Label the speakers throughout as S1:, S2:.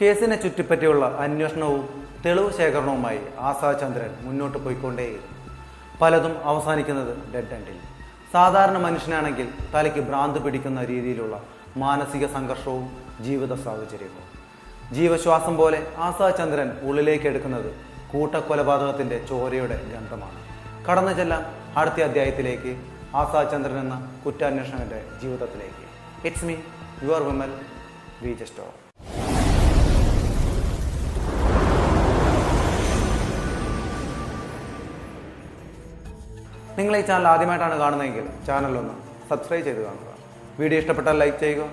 S1: കേസിനെ ചുറ്റിപ്പറ്റിയുള്ള അന്വേഷണവും തെളിവ് ശേഖരണവുമായി ആസാദ് ചന്ദ്രൻ മുന്നോട്ട് പോയിക്കൊണ്ടേയിരുന്നു. പലതും അവസാനിക്കുന്നത് ഡെഡ് എൻഡിൽ സാധാരണ മനുഷ്യനാണെങ്കിൽ തലയ്ക്ക് ഭ്രാന്ത് പിടിക്കുന്ന രീതിയിലുള്ള മാനസിക സംഘർഷവും ജീവിത സാഹചര്യവും. ജീവശ്വാസം പോലെ ആസാദ് ചന്ദ്രൻ ഉള്ളിലേക്ക് എടുക്കുന്നത് കൂട്ടക്കൊലപാതകത്തിന്റെ ചോരയുടെ ഗന്ധമാണ്. കടന്നു ചെല്ലാം അടുത്ത അധ്യായത്തിലേക്ക് ആസാദ് ചന്ദ്രൻ എന്ന കുറ്റാന്വേഷണന്റെ ജീവിതത്തിലേക്ക്. It's me your Vimal V Justo നിങ്ങൾ ഈ ചാനൽ ആദ്യമായിട്ടാണ് കാണുന്നതെങ്കിൽ ചാനലൊന്ന് സബ്സ്ക്രൈബ് ചെയ്ത് കാണുക. വീഡിയോ ഇഷ്ടപ്പെട്ടാൽ ലൈക്ക് ചെയ്യുക.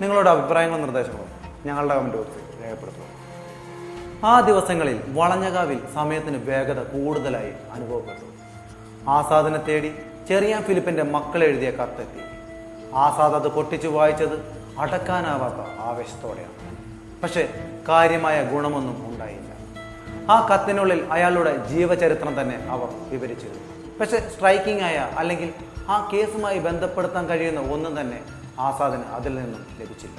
S1: നിങ്ങളുടെ അഭിപ്രായങ്ങളും നിർദ്ദേശങ്ങളും ഞങ്ങളുടെ കമന്റ് ബോക്സിൽ രേഖപ്പെടുത്തുക. ആ ദിവസങ്ങളിൽ വളഞ്ഞകാവിൽ സമയത്തിന് വേഗത കൂടുതലായി അനുഭവപ്പെട്ടു. ആസാദിനെ തേടി ചെറിയ ഫിലിപ്പിന്റെ മക്കൾ എഴുതിയ കത്തെത്തി. ആസാദ് അത് പൊട്ടിച്ചു വായിച്ചത് അടക്കാനാവാത്ത ആവേശത്തോടെയാണ്. പക്ഷേ കാര്യമായ ഗുണമൊന്നും ഉണ്ടായില്ല. ആ കത്തിനുള്ളിൽ അയാളുടെ ജീവചരിത്രം തന്നെ അവർ വിവരിച്ചിരുന്നു. പക്ഷെ സ്ട്രൈക്കിംഗ് ആയ അല്ലെങ്കിൽ ആ കേസുമായി ബന്ധപ്പെടുത്താൻ കഴിയുന്ന ഒന്നും തന്നെ ആസാദിന് അതിൽ നിന്നും ലഭിച്ചില്ല.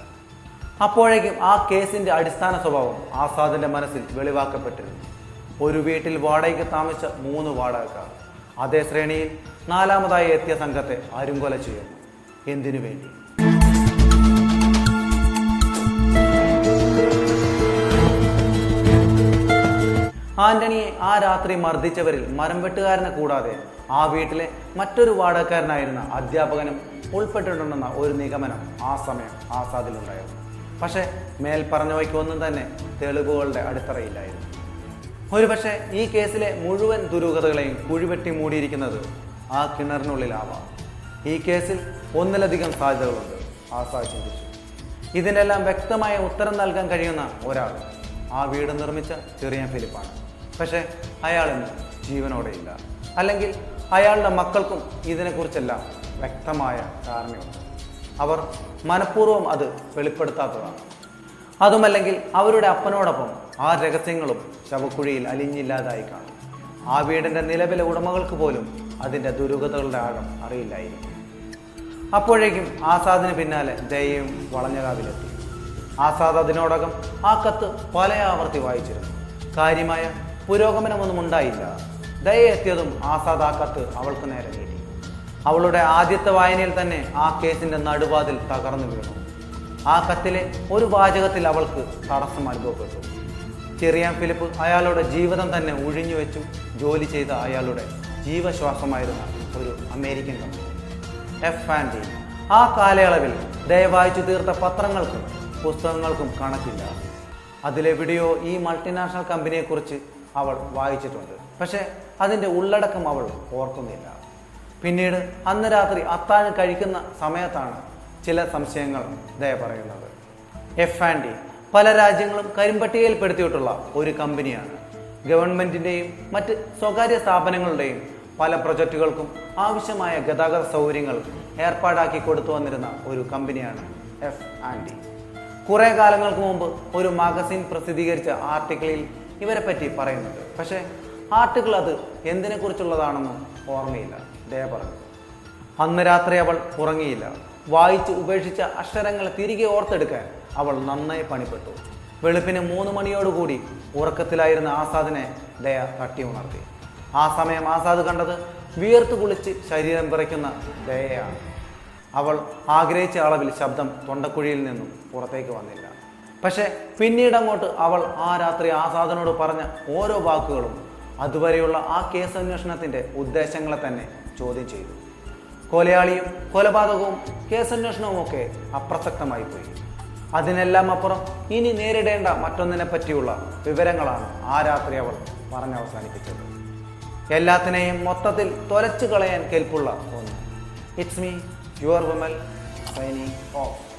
S1: അപ്പോഴേക്കും ആ കേസിന്റെ അടിസ്ഥാന സ്വഭാവം ആസാദിന്റെ മനസ്സിൽ വെളിവാക്കപ്പെട്ടിരുന്നു. ഒരു വീട്ടിൽ വാടകയ്ക്ക് താമസിച്ച മൂന്ന് വാടകക്കാർ. അതേ ശ്രേണിയിൽ നാലാമതായി എത്തിയ സംഘത്തെ അരുങ്കൊല ചെയ്യുന്നു. എന്തിനു വേണ്ടി? ആന്റണിയെ ആ രാത്രി മർദ്ദിച്ചവരിൽ മരം വെട്ടുകാരനെ കൂടാതെ ആ വീട്ടിലെ മറ്റൊരു വാടകക്കാരനായിരുന്ന അധ്യാപകനും ഉൾപ്പെട്ടിട്ടുണ്ടെന്ന ഒരു നിഗമനം ആ സമയം ആസാദിലുണ്ടായിരുന്നു. പക്ഷേ മേൽ പറഞ്ഞവയ്ക്കൊന്നും തന്നെ തെളിവുകളുടെ അടിത്തറയില്ലായിരുന്നു. ഒരുപക്ഷെ ഈ കേസിലെ മുഴുവൻ ദുരൂഹതകളെയും കുഴിവെട്ടി മൂടിയിരിക്കുന്നത് ആ കിണറിനുള്ളിലാവാം. ഈ കേസിൽ ഒന്നിലധികം സാധ്യതകളുണ്ട് ആസാദ് ചിന്തിച്ചു. ഇതിനെല്ലാം വ്യക്തമായ ഉത്തരം നൽകാൻ കഴിയുന്ന ഒരാൾ ആ വീട് നിർമ്മിച്ച ചെറിയ ഫിലിപ്പാണ്. പക്ഷേ അയാളിന്ന് ജീവനോടെയില്ല. അല്ലെങ്കിൽ അയാളുടെ മക്കൾക്കും ഇതിനെക്കുറിച്ചെല്ലാം വ്യക്തമായ ധാരണയുണ്ട്. അവർ മനഃപൂർവം അത് വെളിപ്പെടുത്താത്തതാണ്. അതുമല്ലെങ്കിൽ അവരുടെ അപ്പനോടൊപ്പം ആ രഹസ്യങ്ങളും ശവക്കുഴിയിൽ അലിഞ്ഞില്ലാതായി കാണും. ആ വീടിന്റെ നിലവിലെ ഉടമകൾക്ക് പോലും അതിന്റെ ദുരൂഹതകളുടെ ആഴം അറിയില്ലായിരിക്കും. അപ്പോഴേക്കും ആസാദിന് പിന്നാലെ ദയയും വളഞ്ഞകാവിലെത്തി. ആസാദ് അതിനോടകം ആ കത്ത് പല ആവർത്തി വായിച്ചിരുന്നു. കാര്യമായ പുരോഗമനമൊന്നും ഉണ്ടായില്ല. ദയ എത്തിയതും ആസാദ് ആ കത്ത് അവൾക്ക് നേരെ നീട്ടി. അവളുടെ ആദ്യത്തെ വായനയിൽ തന്നെ ആ കേസിന്റെ നടുവാതിൽ തകർന്നു വീണു. ആ കത്തിലെ ഒരു വാചകത്തിൽ അവൾക്ക് തടസ്സം അനുഭവപ്പെട്ടു. ചെറിയ ഫിലിപ്പ് അയാളുടെ ജീവിതം തന്നെ ഒഴിഞ്ഞു വെച്ചു ജോലി ചെയ്ത അയാളുടെ ജീവശ്വാസമായിരുന്ന ഒരു American company. F and D ആ കാലയളവിൽ ദയവായിച്ചു തീർത്ത പത്രങ്ങൾക്കും പുസ്തകങ്ങൾക്കും കണക്കില്ല. അതിലെവിടെയോ ഈ മൾട്ടിനാഷണൽ കമ്പനിയെക്കുറിച്ച് അവൾ വായിച്ചിട്ടുണ്ട്. പക്ഷേ അതിന്റെ ഉള്ളടക്കം അവൾ ഓർക്കുന്നില്ല. പിന്നീട് അന്ന് രാത്രി അത്താഴം കഴിക്കുന്ന സമയത്താണ് ചില സംശയങ്ങൾ ദയ പറയുന്നത്. എഫ് ആൻഡ് ഡി പല രാജ്യങ്ങളും കരിമ്പട്ടികയിൽപ്പെടുത്തിയിട്ടുള്ള ഒരു കമ്പനിയാണ്. ഗവൺമെന്റിന്റെയും മറ്റ് സ്വകാര്യ സ്ഥാപനങ്ങളുടെയും പല പ്രൊജക്റ്റുകൾക്കും ആവശ്യമായ ഗതാഗത സൗകര്യങ്ങൾ ഏർപ്പാടാക്കി കൊടുത്തു വന്നിരുന്ന ഒരു കമ്പനിയാണ് എഫ് ആൻഡ് ഡി കുറേ കാലങ്ങൾക്ക് മുമ്പ് ഒരു മാഗസിൻ പ്രസിദ്ധീകരിച്ച ആർട്ടിക്കിളിൽ ഇവരെ പറ്റി പറയുന്നുണ്ട്. പക്ഷേ ആർട്ടിക്കിൾ അത് എന്തിനെ കുറിച്ചുള്ളതാണെന്നും ഓർമ്മയില്ല. ദയ പറഞ്ഞു. അന്ന് രാത്രി അവൾ ഉറങ്ങിയില്ല. വായിച്ച് ഉപേക്ഷിച്ച അക്ഷരങ്ങൾ തിരികെ ഓർത്തെടുക്കാൻ അവൾ നന്നായി പണിപ്പെട്ടു. വെളുപ്പിന് മൂന്ന് മണിയോടുകൂടി ഉറക്കത്തിലായിരുന്ന ആസാദിനെ ദയ തട്ടി ഉണർത്തി. ആ സമയം ആസാദ് കണ്ടത് വിയർത്ത് കുളിച്ച് ശരീരം വിറയ്ക്കുന്ന ദയയാണ്. അവൾ ആഗ്രഹിച്ച അളവിൽ ശബ്ദം തൊണ്ടക്കുഴിയിൽ നിന്നും പുറത്തേക്ക് വന്നില്ല. പക്ഷെ പിന്നീട് അങ്ങോട്ട് അവൾ ആ രാത്രി ആസാദനോട് പറഞ്ഞ ഓരോ വാക്കുകളും അതുവരെയുള്ള ആ കേസ് അന്വേഷണത്തിന്റെ ഉദ്ദേശങ്ങളെ തന്നെ ചോദ്യം ചെയ്തു. കൊലയാളിയും കൊലപാതകവും കേസന്വേഷണവും ഒക്കെ അപ്രസക്തമായി പോയി. അതിനെല്ലാം അപ്പുറം ഇനി നേരിടേണ്ട മറ്റൊന്നിനെ പറ്റിയുള്ള വിവരങ്ങളാണ് ആ രാത്രി അവൾ പറഞ്ഞവസാനിപ്പിച്ചത് എല്ലാത്തിനെയും മൊത്തത്തിൽ തൊലച്ചു കളയാൻ കെൽപ്പുള്ള ഒന്ന്. It's me your Vimal signing off